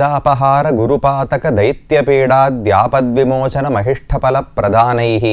வேதாபஹார குருபாதக தைத்தியபீடாத்யாபத்விமோச்சன மகிஷ்டபல பிரதானைः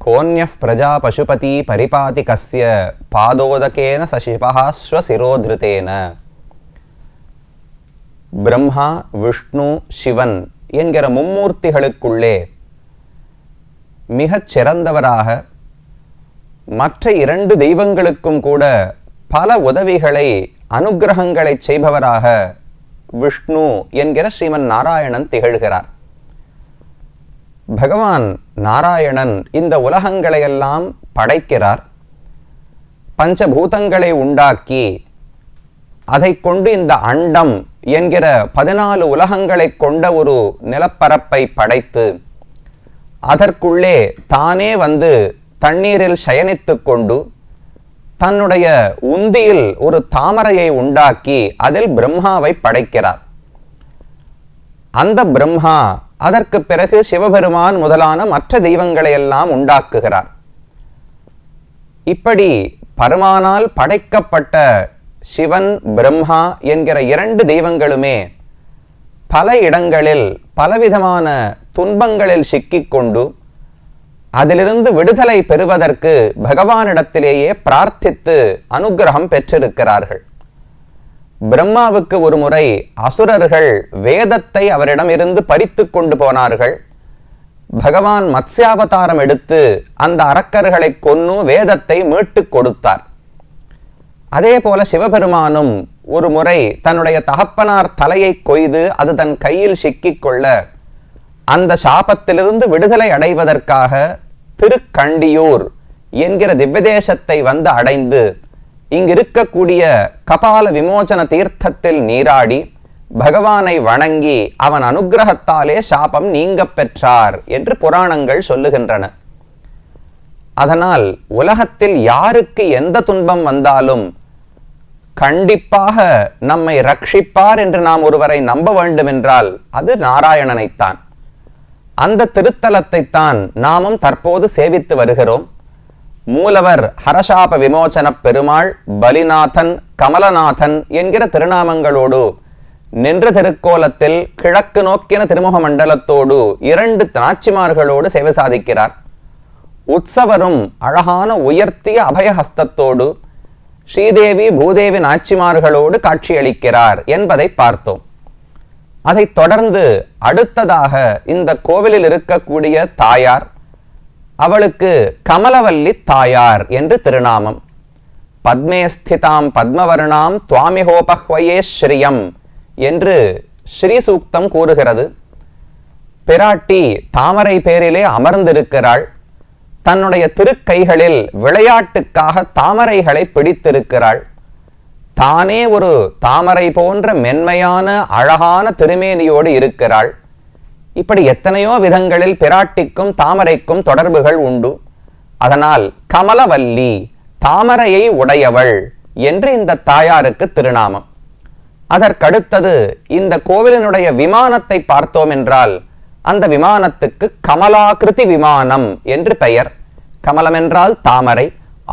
கோன்யப் பிரஜா பசுபதி பரிபாதி கஸ்ய பாதோதகேன சசிபா ஸ்வசிரோதிருத்தேன பிரம்மா விஷ்ணு சிவன் என்கிற மும்மூர்த்திகளுக்குள்ளே மிகச் சிறந்தவராக மற்ற இரண்டு தெய்வங்களுக்கும் கூட பல உதவிகளை அனுக்கிரகங்களை செய்பவராக விஷ்ணு என்கிற ஸ்ரீமன் நாராயணன் திகழ்கிறார். பகவான் நாராயணன் இந்த உலகங்களையெல்லாம் படைக்கிறார். பஞ்சபூதங்களை உண்டாக்கி அதை கொண்டு இந்த அண்டம் என்கிற பதினாலு உலகங்களை கொண்ட ஒரு நிலப்பரப்பை படைத்து அதற்குள்ளே தானே வந்து தண்ணீரில் சயனித்துக் கொண்டு தன்னுடைய உந்தியில் ஒரு தாமரையை உண்டாக்கி அதில் பிரம்மாவை படைக்கிறார். அந்த பிரம்மா அதற்கு பிறகு சிவபெருமான் முதலான மற்ற தெய்வங்களை எல்லாம் உண்டாக்குகிறார். இப்படி பருமானால் படைக்கப்பட்ட சிவன் பிரம்மா என்கிற இரண்டு தெய்வங்களுமே பல இடங்களில் பலவிதமான துன்பங்களில் சிக்கிக்கொண்டு அதிலிருந்து விடுதலை பெறுவதற்கு பகவானிடத்திலேயே பிரார்த்தித்து அனுக்கிரகம் பெற்றிருக்கிறார்கள். பிரம்மாவுக்கு ஒரு முறை அசுரர்கள் வேதத்தை அவரிடமிருந்து பறித்து கொண்டு போனார்கள். பகவான் மத்ஸ்யாவதாரம் எடுத்து அந்த அரக்கர்களை கொன்னு வேதத்தை மீட்டுக் கொடுத்தார். அதே போல சிவபெருமானும் ஒரு முறை தன்னுடைய தகப்பனார் தலையை கொய்து அது தன் கையில் சிக்கிக்கொள்ள அந்த சாபத்திலிருந்து விடுதலை அடைவதற்காக திருக்கண்டியூர் என்கிற திவ்யதேசத்தை வந்து அடைந்து இங்கிருக்கக்கூடிய கபால விமோசன தீர்த்தத்தில் நீராடி பகவானை வணங்கி அவன் அனுக்கிரகத்தாலே சாபம் நீங்க பெற்றார் என்று புராணங்கள் சொல்லுகின்றன. அதனால் உலகத்தில் யாருக்கு எந்த துன்பம் வந்தாலும் கண்டிப்பாக நம்மை ரட்சிப்பார் என்று நாம் ஒருவரை நம்ப வேண்டுமென்றால் அது நாராயணனைத்தான். அந்த திருத்தலத்தை தான் நாமும் தற்போது சேவித்து வருகிறோம். மூலவர் ஹரசாப விமோச்சன பெருமாள் பலிநாதன் கமலநாதன் என்கிற திருநாமங்களோடு நின்ற திருக்கோலத்தில் கிழக்கு நோக்கின திருமுக மண்டலத்தோடு இரண்டு நாச்சிமார்களோடு சேவை சாதிக்கிறார். உற்சவரும் அழகான உயர்த்திய அபயஹஸ்தத்தோடு ஸ்ரீதேவி பூதேவி நாச்சிமார்களோடு காட்சியளிக்கிறார் என்பதை பார்த்தோம். அதைத் தொடர்ந்து அடுத்ததாக இந்த கோவிலில் இருக்கக்கூடிய தாயார் அவளுக்கு கமலவல்லி தாயார் என்று திருநாமம். பத்மேஸ்திதாம் பத்மவருணாம் பத்மவர்ணாம் துவாமிஹோபஹ்வயே ஸ்ரீயம் என்று ஸ்ரீ சூக்தம் கூறுகிறது. பிராட்டி தாமரை பேரிலே அமர்ந்திருக்கிறாள். தன்னுடைய திருக்கைகளில் விளையாட்டுக்காக தாமரைகளை பிடித்திருக்கிறாள். தானே ஒரு தாமரை போன்ற மென்மையான அழகான திருமேனியோடு இருக்கிறாள். இப்படி எத்தனையோ விதங்களில் பிராட்டிக்கும் தாமரைக்கும் தொடர்புகள் உண்டு. அதனால் கமலவல்லி தாமரையை உடையவள் என்று இந்த தாயாருக்கு திருநாமம். அதற்கடுத்தது இந்த கோவிலினுடைய விமானத்தை பார்த்தோம் என்றால் அந்த விமானத்துக்கு கமலாகிருதி விமானம் என்று பெயர். கமலம் என்றால் தாமரை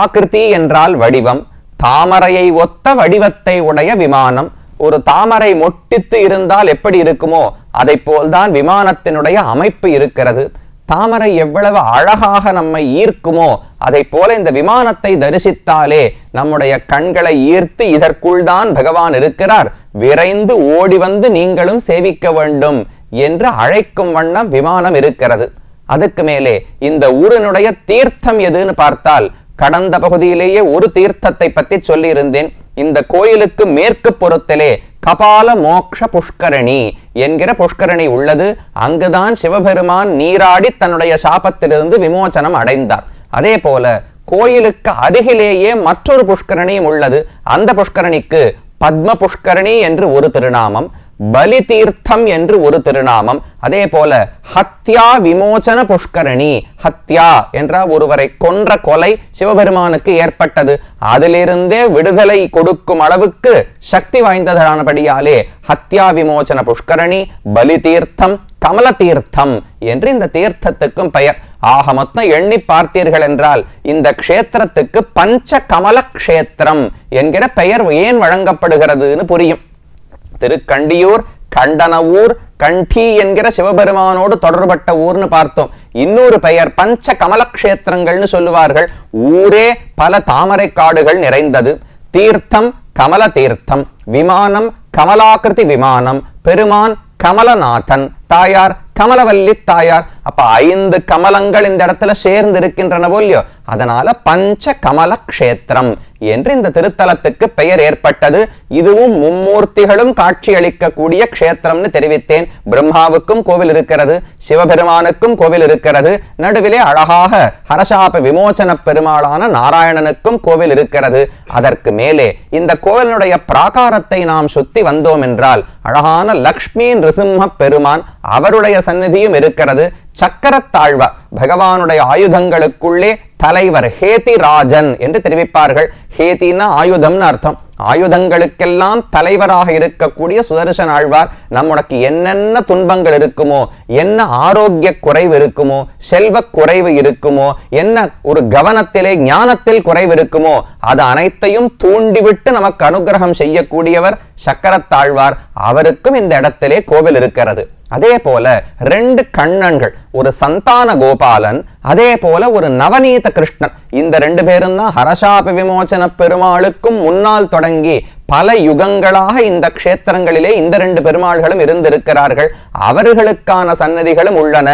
ஆகிருதி என்றால் வடிவம். தாமரையை ஒத்த வடிவத்தை உடைய விமானம். ஒரு தாமரை மொட்டித்து இருந்தால் எப்படி இருக்குமோ அதை போல்தான் விமானத்தினுடைய அமைப்பு இருக்கிறது. தாமரை எவ்வளவு அழகாக நம்மை ஈர்க்குமோ அதை போல இந்த விமானத்தை தரிசித்தாலே நம்முடைய கண்களை ஈர்த்து இதற்குள் தான் பகவான் இருக்கிறார். விரைந்து ஓடி வந்து நீங்களும் சேவிக்க வேண்டும் என்று அழைக்கும் வண்ணம் விமானம் இருக்கிறது. அதுக்கு மேலே இந்த ஊரினுடைய தீர்த்தம் எதுன்னு பார்த்தால் கடந்த பகுதியிலேயே ஒரு தீர்த்தத்தை பத்தி சொல்லியிருந்தேன். இந்த கோயிலுக்கு மேற்கு புறத்திலே கபால மோக்ஷ புஷ்கரணி என்கிற புஷ்கரணி உள்ளது. அங்குதான் சிவபெருமான் நீராடி தன்னுடைய சாபத்திலிருந்து விமோசனம் அடைந்தார். அதே போல கோயிலுக்கு அருகிலேயே மற்றொரு புஷ்கரணியும் உள்ளது. அந்த புஷ்கரணிக்கு பத்ம புஷ்கரணி என்று ஒரு திருநாமம். பலி தீர்த்தம் என்று ஒரு திருநாமம். அதே போல ஹத்யா விமோசன புஷ்கரணி ஹத்யா என்ற ஒருவரை கொன்ற கொலை சிவபெருமானுக்கு ஏற்பட்டது. அதிலிருந்தே விடுதலை கொடுக்கும் அளவுக்கு சக்தி வாய்ந்ததானபடியாலே ஹத்யா விமோசன புஷ்கரணி பலி தீர்த்தம் கமல தீர்த்தம் என்று இந்த தீர்த்தத்துக்கும் பெயர். ஆக மொத்தம் எண்ணி பார்த்தீர்கள் என்றால் இந்த க்ஷேத்திரத்துக்கு பஞ்ச கமல க்ஷேத்திரம் என்கிற பெயர் ஏன் வழங்கப்படுகிறதுன்னு புரியும். திருக்கண்டியூர் கண்டன ஊர் கண்டி என்கிற சிவபெருமானோடு தொடர்பட்ட ஊர்னு பார்த்தோம். இன்னொரு பெயர் பஞ்ச கமலக்ஷேத்திரங்கள்னு சொல்லுவார்கள். ஊரே பல தாமரை காடுகள் நிறைந்தது. தீர்த்தம் கமல தீர்த்தம். விமானம் கமலாகிருதி விமானம். பெருமான் கமலநாதன். தாயார் கமலவல்லி தாயார். அப்ப ஐந்து கமலங்கள் இந்த இடத்துல சேர்ந்து இருக்கின்றன போலியோ அதனால பஞ்ச கமல கஷேத்திரம் என்று இந்த திருத்தலத்துக்கு பெயர் ஏற்பட்டது. இதுவும் மும்மூர்த்திகளும் காட்சி அளிக்கக்கூடிய க்ஷேத்திரம்னு தெரிவித்தேன். பிரம்மாவுக்கும் கோவில் இருக்கிறது சிவபெருமானுக்கும் கோவில் இருக்கிறது. நடுவிலே அழகாக ஹரசாப விமோசன பெருமாளான நாராயணனுக்கும் கோவில் இருக்கிறது. அதற்கு மேலே இந்த கோவிலுடைய பிராகாரத்தை நாம் சுத்தி வந்தோம் என்றால் அழகான லக்ஷ்மி நிருசிம்ம பெருமான் அவருடைய சந்நிதியும் இருக்கிறது. சக்கரத்தாழ்வார் பகவானுடைய ஆயுதங்களுக்குள்ளே தலைவர் ஹேதி ராஜன் என்று தெரிவிப்பார்கள். ஹேதினா ஆயுதம்னு அர்த்தம். ஆயுதங்களுக்கெல்லாம் தலைவராக இருக்கக்கூடிய சுதர்சன் ஆழ்வார் நம்மளுக்கு என்னென்ன துன்பங்கள் இருக்குமோ என்ன ஆரோக்கிய குறைவு இருக்குமோ செல்வ குறைவு இருக்குமோ என்ன ஒரு கவனத்திலே ஞானத்தில் குறைவு இருக்குமோ அது அனைத்தையும் தூண்டிவிட்டு நமக்கு அனுகிரகம் செய்யக்கூடியவர் சக்கரத்தாழ்வார். அவருக்கும் இந்த இடத்திலே கோவில் இருக்கிறது. அதே போல ரெண்டு கண்ணன்கள் ஒரு சந்தான கோபாலன் அதே போல ஒரு நவநீத கிருஷ்ணன். இந்த ரெண்டு பேரும் தான் ஹரசாப விமோச்சன பெருமாளுக்கும் முன்னால் தொடங்கி பல யுகங்களாக இந்த க்ஷேத்திரங்களிலே இந்த ரெண்டு பெருமாள்களும் இருந்திருக்கிறார்கள். அவர்களுக்கான சன்னதிகளும் உள்ளன.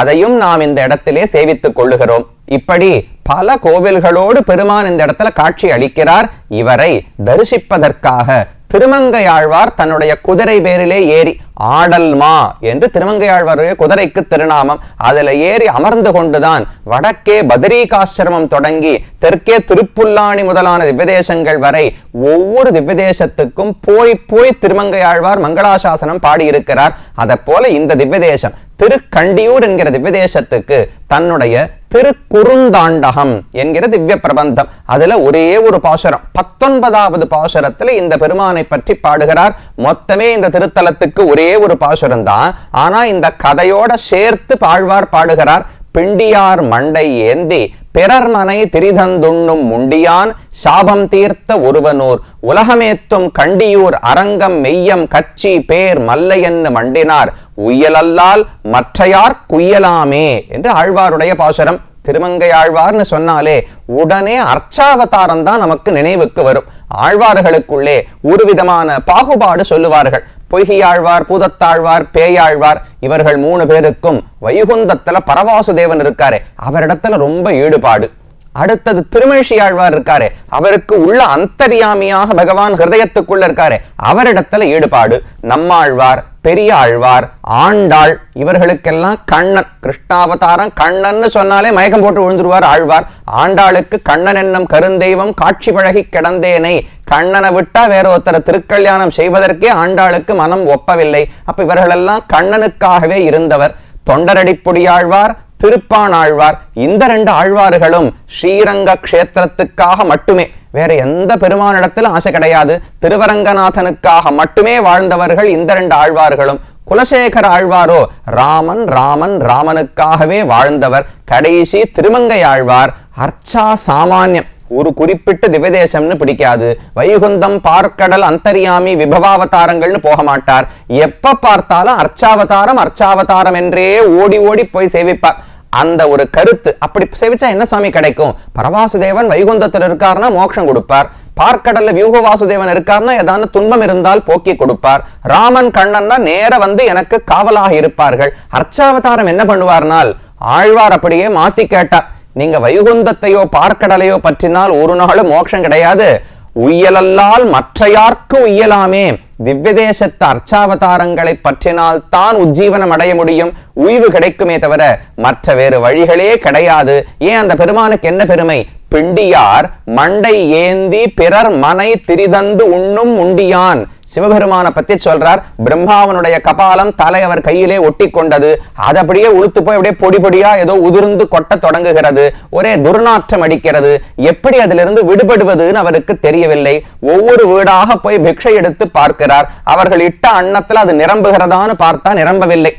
அதையும் நாம் இந்த இடத்திலே சேவித்துக் கொள்ளுகிறோம். இப்படி பல கோவில்களோடு பெருமான் இந்த இடத்துல காட்சி அளிக்கிறார். இவரை தரிசிப்பதற்காக திருமங்கையாழ்வார் தன்னுடைய குதிரை பேரிலே ஏறி ஆடல்மா என்று திருமங்கையாழ்வாருடைய குதிரைக்கு திருநாமம் அதுல ஏறி அமர்ந்து கொண்டுதான் வடக்கே பதரீகாசிரமம் தொடங்கி தெற்கே திருப்புல்லாணி முதலான திவ்யதேசங்கள் வரை ஒவ்வொரு திவ்யதேசத்துக்கும் போய் போய் திருமங்கையாழ்வார் மங்களாசாசனம் பாடியிருக்கிறார். அதை போல இந்த திவ்யதேசம் திருக்கண்டியூர் என்கிற திவ்யதேசத்துக்கு தன்னுடைய திருக்குறுந்தாண்டகம் என்கிற திவ்ய பிரபந்தம். அதுல ஒரே ஒரு பாசுரம். பத்தொன்பதாவது பாசுரத்துல இந்த பெருமானை பற்றி பாடுகிறார். மொத்தமே இந்த திருத்தலத்துக்கு ஒரே ஒரு பாசுரம் தான் ஆனா இந்த கதையோட சேர்த்து பாழ்வார் பாடுகிறார். பிண்டியார் மண்டை ஏந்தி பிறர் மனை திரிதந்துண்ணும் முண்டியான் சாபம் தீர்த்த ஒருவனூர் உலகமேத்தும் கண்டியூர் அரங்கம் மெய்யம் கச்சி பேர் மல்லையன்னு மண்டினார். உய்யலல்லால் மற்றையார் குய்யலாமே என்று ஆழ்வாருடைய பாசுரம். திருமங்கை ஆழ்வார்னு சொன்னாலே உடனே அர்ச்சாவதாரம் தான் நமக்கு நினைவுக்கு வரும். ஆழ்வார்களுக்குள்ளே ஒரு விதமான பாகுபாடு சொல்லுவார்கள். பொய்கியாழ்வார் பூதத்தாழ்வார் பேயாழ்வார் இவர்கள் மூணு பேருக்கும் வைகுந்தத்துல பரவாசுதேவன் இருக்காரு. அவரிடத்துல ரொம்ப ஈடுபாடு. அடுத்தது திருமழிஷி ஆழ்வார் இருக்காரு. அவருக்கு உள்ள அந்தரியாமியாக பகவான் ஹிருதயத்துக்குள்ள இருக்காரு. அவரிடத்துல ஈடுபாடு நம்மாழ்வார் பெரிய ஆழ்வார் ஆண்டாள் இவர்களுக்கெல்லாம் கண்ணன் கிருஷ்ணாவதாரம் கண்ணன்னு சொன்னாலே மயக்கம் போட்டு விழுந்துருவார் ஆழ்வார். ஆண்டாளுக்கு கண்ணன் என்னும் கருந்தெய்வம் காட்சி பழகி கிடந்தேனை கண்ணனை விட்டா வேற ஒருத்தரை திருக்கல்யாணம் செய்வதற்கே ஆண்டாளுக்கு மனம் ஒப்பவில்லை. அப்ப இவர்களெல்லாம் கண்ணனுக்காகவே இருந்தவர். தொண்டரடிப்புடியாழ்வார் திருப்பானாழ்வார். இந்த ரெண்டு ஆழ்வார்களும் ஸ்ரீரங்க கஷேத்திரத்துக்காக மட்டுமே. வேற எந்த பெருமானிடத்திலும் ஆசை கிடையாது. திருவரங்கநாதனுக்காக மட்டுமே வாழ்ந்தவர்கள் இந்த ரெண்டு ஆழ்வார்களும். குலசேகர ஆழ்வாரோ ராமன் ராமன் ராமனுக்காகவே வாழ்ந்தவர். கடைசி திருமங்கை ஆழ்வார். அர்ச்சா சாமானியம். ஒரு குறிப்பிட்ட திவதேசம்னு பிடிக்காது. வைகுந்தம் பார்க்கடல் அந்தரியாமி விபவாவதாரங்கள்னு போக மாட்டார். எப்ப பார்த்தாலும் அர்ச்சாவதாரம் அர்ச்சாவதாரம் என்றே ஓடி ஓடி போய் சேவிப்பார். அந்த ஒரு கருத்து. அப்படி சேவிச்சா என்ன சுவாமி கிடைக்கும்? பரவாசுதேவன் வைகுந்தத்தில் இருக்காருன்னா மோட்சம் கொடுப்பார். பார்க்கடல்ல வியூக வாசுதேவன் இருக்காருன்னா ஏதாவது துன்பம் இருந்தால் போக்கி கொடுப்பார். ராமன் கண்ணன்னா நேர வந்து எனக்கு காவலாக இருப்பார்கள். அர்ச்சாவதாரம் என்ன பண்ணுவார்னால் ஆழ்வார் அப்படியே மாத்தி கேட்டார் நீங்க வைகுந்தத்தையோ பார்க்கடலையோ பற்றினால் ஒரு நாளும் மோட்சம் கிடையாது. உய்யலல்லால் மற்றையார்க்கு உய்யலாமே. திவ்யதேசத்து அர்ச்சாவதாரங்களை பற்றினால் தான் உஜ்ஜீவனம் அடைய முடியும். உய்வு கிடைக்குமே தவிர மற்ற வேறு வழிகளே கிடையாது. ஏன் அந்த பெருமானுக்கு என்ன பெருமை? பிண்டியார் மண்டை ஏந்தி பிறர் மனை திரிதந்து உண்ணும் உண்டியான். சிவபெருமானை பத்தி சொல்றார். பிரம்மாவனுடைய கபாலம் தலை அவர் கையிலே ஒட்டி கொண்டது அது அப்படியே உளுத்து போய் அப்படியே பொடி பொடியா ஏதோ உதிர்ந்து கொட்ட தொடங்குகிறது. ஒரே துர்நாற்றம் அடிக்கிறது. எப்படி அதிலிருந்து விடுபடுவதுன்னு அவருக்கு தெரியவில்லை. ஒவ்வொரு வீடாக போய் பிக்ஷை எடுத்து பார்க்கிறார். அவர்கள் இட்ட அன்னத்துல அது நிரம்புகிறதான்னு பார்த்தா நிரம்பவில்லை.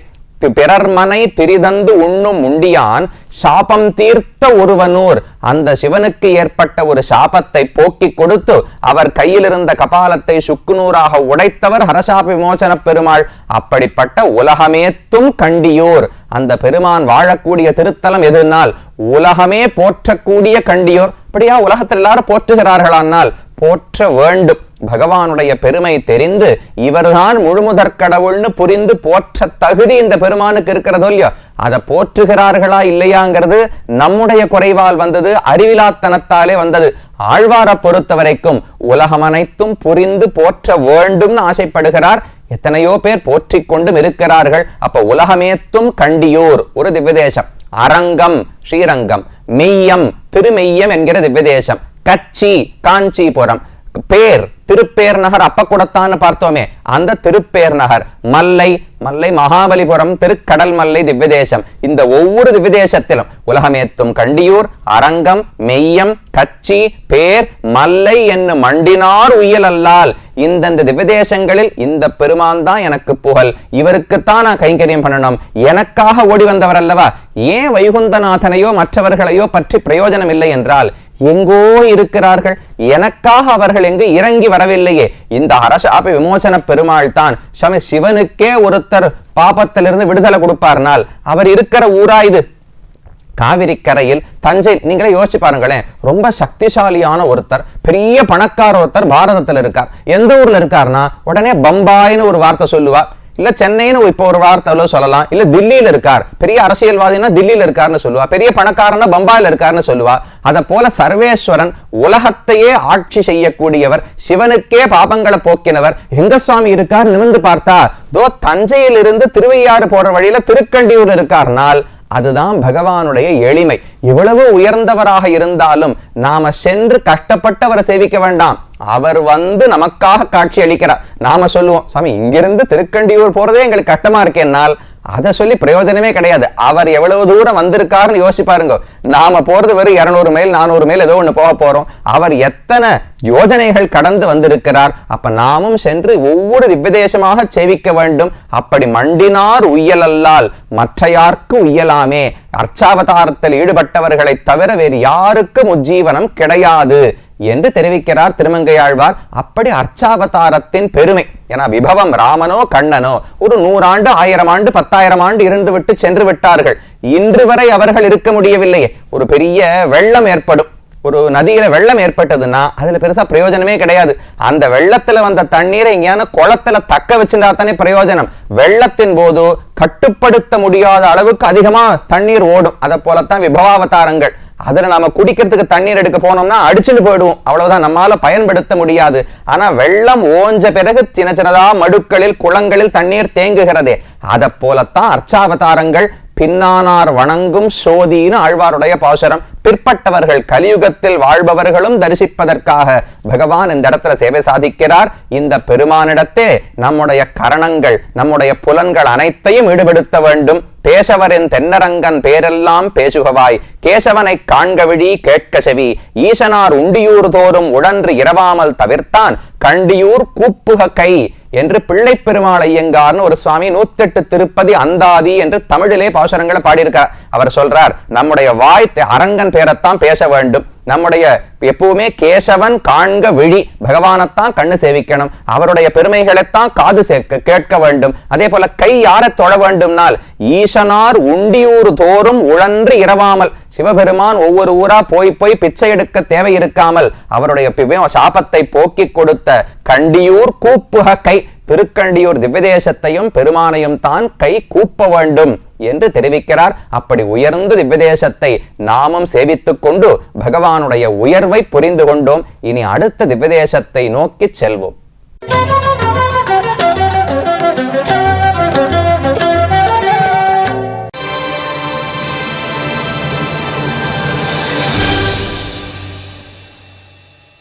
பிறர்மனை பிறர் மனை திரிதந்து உண்ணும் உண்டியான் சாபம் தீர்த்த ஒருவனூர் அந்த சிவனுக்கு ஏற்பட்ட ஒரு சாபத்தை போக்கி கொடுத்து அவர் கையில் இருந்த கபாலத்தை சுக்குநூறாக உடைத்தவர் ஹரசா விமோசன பெருமாள். அப்படிப்பட்ட உலகமேத்தும் கண்டியோர். அந்த பெருமான் வாழக்கூடிய திருத்தலம் எதுனால்? உலகமே போற்றக்கூடிய கண்டியோர். அப்படியா? உலகத்தில் எல்லாரும் போற்றுகிறார்களானால். போற்ற வேண்டும். பகவானுடைய பெருமை தெரிந்து இவர்தான் முழுமுதற் கடவுள்னு புரிந்து போற்ற தகுதி இந்த பெருமானுக்கு இருக்கிறதோ இல்லையோ அதை போற்றுகிறார்களா இல்லையாங்கிறது நம்முடைய குறைவால் வந்தது அறிவிலாத்தனத்தாலே வந்தது. ஆழ்வாரை பொறுத்த வரைக்கும் உலகம் அனைத்தும் புரிந்து போற்ற வேண்டும்னு ஆசைப்படுகிறார். எத்தனையோ பேர் போற்றிக் கொண்டும் இருக்கிறார்கள். அப்ப உலகமேத்தும் கண்டியோர் ஒரு திவ்யதேசம். அரங்கம் ஸ்ரீரங்கம். மெய்யம் திருமெய்யம் என்கிற திவ்யதேசம். கச்சி காஞ்சிபுரம். பேர் திருப்பேர் நகர் அப்ப கூடத்தான் பார்த்தோமே. அந்த திருப்பேர் நகர் மல்லை மல்லை மகாபலிபுரம் திருக்கடல் மல்லை திவ்யதேசம். இந்த ஒவ்வொரு திவ்யதேசத்திலும் உலகமேத்தும் கண்டியூர் அரங்கம் மெய்யம் கச்சி பேர் மல்லை என்னும் மண்டினார் உயல் அல்லால் இந்தந்த திவ்யதேசங்களில் இந்த பெருமான் தான் எனக்கு புகழ். இவருக்குத்தான் நான் கைங்கரியம் பண்ணணும். எனக்காக ஓடி வந்தவர் அல்லவா? ஏன் வைகுந்தநாதனையோ மற்றவர்களையோ பற்றி பிரயோஜனம் இல்லை என்றால் எங்கோ இருக்கிறார்கள். எனக்காக அவர்கள் எங்கு இறங்கி வரவில்லையே. இந்த அரசாப விமோசன பெருமாள் தான் சம சிவனுக்கே ஒருத்தர் பாபத்திலிருந்து விடுதலை கொடுப்பார்னால் அவர் இருக்கிற ஊரா இது? காவிரி கரையில் தஞ்சை நீங்களே யோசிச்சு பாருங்களேன். ரொம்ப சக்திசாலியான ஒருத்தர் பெரிய பணக்கார ஒருத்தர் பாரதத்துல இருக்கார். எந்த ஊர்ல இருக்காருன்னா உடனே பம்பாய்னு ஒரு வார்த்தை சொல்லுவார் இல்ல சென்னைன்னு இப்போ ஒரு வார்த்தை சொல்லலாம். இல்ல தில்லியில இருக்கார். பெரிய அரசியல்வாதினா தில்லியில இருக்காருன்னு சொல்லுவா. பெரிய பணக்காரனா பம்பாயில இருக்காருன்னு சொல்லுவா. அதை போல சர்வேஸ்வரன் உலகத்தையே ஆட்சி செய்யக்கூடியவர் சிவனுக்கே பாபங்களை போக்கினவர் எங்க சுவாமி இருக்கார் நிமிர்ந்து பார்த்தா தோ தஞ்சையிலிருந்து திருவையாறு போற வழியில திருக்கண்டியூர் இருக்கார்னால் அதுதான் பகவானுடைய எளிமை. இவ்வளவு உயர்ந்தவராக இருந்தாலும் நாம சென்று கஷ்டப்பட்டு அவரை சேவிக்க வேண்டாம். அவர் வந்து நமக்காக காட்சி அளிக்கிறார். நாம சொல்லுவோம் சாமி இங்கிருந்து திருக்கண்டியூர் போறதே எங்களுக்கு கஷ்டமா இருக்கேன்னால் அதை சொல்லி பிரயோஜனமே கிடையாது. அவர் எவ்வளவு தூரம் வந்திருக்காருன்னு யோசிப்பாருங்க நாம போறது வெறும் இருநூறு மைல் நானூறு மைல் ஏதோ ஒண்ணு போக போறோம். அவர் எத்தனை யோஜனைகள் கடந்து வந்திருக்கிறார். அப்ப நாமும் சென்று ஒவ்வொரு திவ்யதேசமாக சேவிக்க வேண்டும். அப்படி மண்டினார் உய்யலல்லால் மற்றையார்க்கு உய்யலாமே. அர்ச்சாவதாரத்தில் ஈடுபட்டவர்களை தவிர வேறு யாருக்கும் உஜ்ஜீவனம் கிடையாது. என்று தெரிவிக்கிறார் திருமங்கையாழ்வார். அப்படி அர்ச்சாவதாரத்தின் பெருமை. ஏன்னா விபவம் ராமனோ கண்ணனோ ஒரு நூறாண்டு ஆயிரம் ஆண்டு பத்தாயிரம் ஆண்டு இருந்து விட்டு சென்று விட்டார்கள். இன்று வரை அவர்கள் இருக்க முடியவில்லையே. ஒரு பெரிய வெள்ளம் ஏற்படும். ஒரு நதியில வெள்ளம் ஏற்பட்டதுன்னா அதுல பெருசா பிரயோஜனமே கிடையாது. அந்த வெள்ளத்துல வந்த தண்ணீரை எங்கேயான குளத்துல தக்க வச்சிருந்தா தானே பிரயோஜனம். வெள்ளத்தின் போது கட்டுப்படுத்த முடியாத அளவுக்கு அதிகமா தண்ணீர் ஓடும். அதை போலத்தான் விபவாவதாரங்கள். அதில் நாம குடிக்கிறதுக்கு தண்ணீர் எடுக்க போனோம்னா அடிச்சுட்டு போயிடுவோம். அவ்வளவுதான். நம்மளால பயன்படுத்த முடியாது. ஆனால் வெள்ளம் ஓஞ்ச பிறகு சின்ன சின்னதா மடுக்களில் குளங்களில் தண்ணீர் தேங்குகிறதே. அதை போலத்தான் அர்ச்சாவதாரங்கள் பின்னானார் வணங்கும் சோதின்னு ஆழ்வாருடைய பாசுரம். பிற்பட்டவர்கள் கலியுகத்தில் வாழ்பவர்களும் தரிசிப்பதற்காக பகவான் இந்த இடத்துல சேவை சாதிக்கிறார். இந்த பெருமானிடத்தே நம்முடைய கரணங்கள் நம்முடைய புலன்கள் அனைத்தையும் ஈடுபடுத்த வேண்டும். பேசவரின் தென்னரங்கன் பேரெல்லாம் பேசுகவாய். கேசவனை காண்கவிழி கேட்க செவி ஈசனார் உண்டியூர் தோறும் உடன்று இரவாமல் தவிர்த்தான். கண்டியூர் கூப்புக கை என்று பிள்ளை பெருமாள் ஐயங்கார்னு ஒரு சுவாமி நூத்தெட்டு திருப்பதி அந்தாதி என்று தமிழிலே பாசுரங்களை பாடியிருக்கார். அவர் சொல்றார் நம்முடைய வாய் அரங்கன் பேரைத்தான் பேச வேண்டும். நம்முடைய எப்பவுமே கேசவன் காண்க விழி பகவானைத்தான் கண்ணு சேவிக்கணும். அவருடைய பெருமைகளைத்தான் காது சேர்க்க கேட்க வேண்டும். அதே போல கை யாரை தொழ வேண்டும்னால் ஈசனார் உண்டியூர் தோறும் உழன்று இரவாமல் சிவபெருமான் ஒவ்வொரு ஊரா போய் போய் பிச்சை எடுக்க தேவை இருக்காமல் அவருடைய சாபத்தை போக்கி கொடுத்த கண்டியூர் கூப்புக கை. திருக்கண்டியூர் திவ்யதேசத்தையும் பெருமானையும் தான் கை கூப்ப வேண்டும் என்று தெரிவிக்கிறார். அப்படி உயர்ந்த திவ்யதேசத்தை நாமும் சேவித்துக் கொண்டு பகவானுடைய உயர்வை புரிந்து கொண்டோம். இனி அடுத்த திவ்யதேசத்தை நோக்கி செல்வோம்.